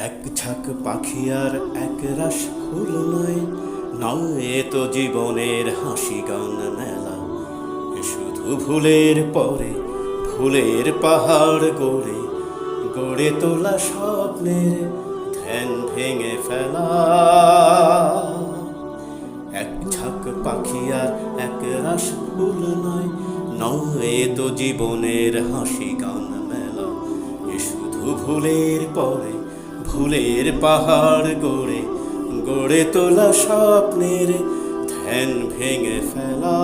এক ঝাঁক পাখি আর এক রাস ফুল নয়। নয় তো জীবনের হাসি গান মেলা। শুধু ভুলের পরে ফুলের পাহাড় গড়ে গড়ে তোলা স্বপ্নের ধ্যান ভেঙে ফেলা। এক ঝাঁক পাখি আর এক রাস ফুল নয়। নয় তো জীবনের হাসি গান মেলা। শুধু ভুলের পরে ভুলের পাহাড় গড়ে গড়ে তোলা স্বপ্নের ধ্যান ভেঙে ফেলা।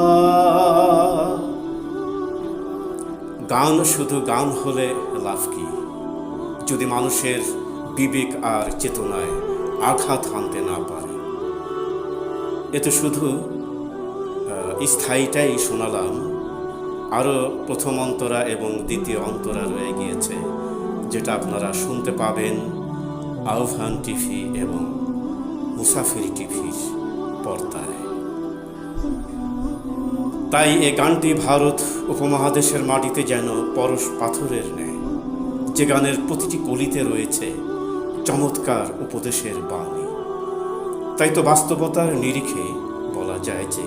গান শুধু গান হলে লাভ কি? যদি মানুষের বিবেক আর চেতনায় আঘাত হানতে না পারে। এ তো শুধু স্থায়ীটাই শোনালাম। আরও প্রথম অন্তরা এবং দ্বিতীয় অন্তরা রয়ে গিয়েছে যেটা আপনারা শুনতে পাবেন। আহ্বান টিভি এবং মুসাফিরি টিভির পর্দায়। তাই এ গানটি ভারত উপমহাদেশের মাটিতে যেন পরশ পাথরের ন্যায়। যে গানের প্রতিটি কলিতে রয়েছে চমৎকার উপদেশের বাণী। তাই তো বাস্তবতার নিরিখে বলা যায় যে,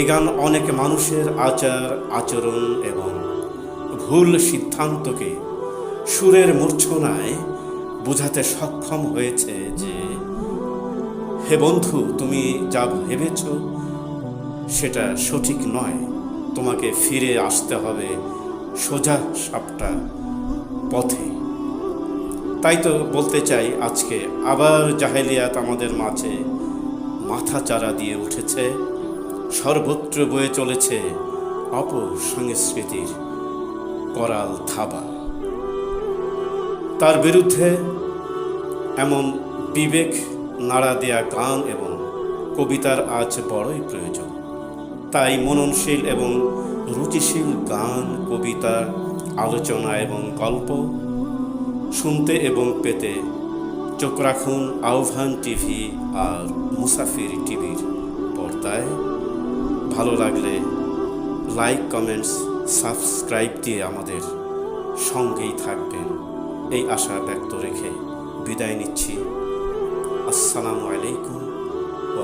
এ গান অনেক মানুষের আচার, আচরণ এবং ভুল সিদ্ধান্তকে সুরের মূর্ছনায় বোঝাতে সক্ষম হয়েছে যে, হে বন্ধু, তুমি যা ভেবেছ, সেটা সঠিক নয়। তোমাকে ফিরে আসতে হবে সোজা সাপটা পথে। তাই তো বলতে চাই, আজকে আবার জাহেলিয়াত আমাদের মাঝে মাথা চারা দিয়ে উঠেছে। সর্বত্র বয়ে চলেছে অপসংস্কৃতির করাল থাবা। তার বিরুদ্ধে এমন বিবেক, নাড়া দেয়া গান এবং কবিতার আজ বড়ই প্রয়োজন। তাই মননশীল এবং রুচিশীল গান, কবিতা, আলোচনা এবং গল্প শুনতে এবং পেতে চোখ রাখুন আহ্বান টিভি আর মুসাফির টিভির পর্দায়। ভালো লাগলে লাইক, কমেন্টস, সাবস্ক্রাইব দিয়ে আমাদের সঙ্গেই থাকবেন। এই আশা ব্যক্ত রেখে বিদায় নিচ্ছি। আসসালামু আলাইকুম ও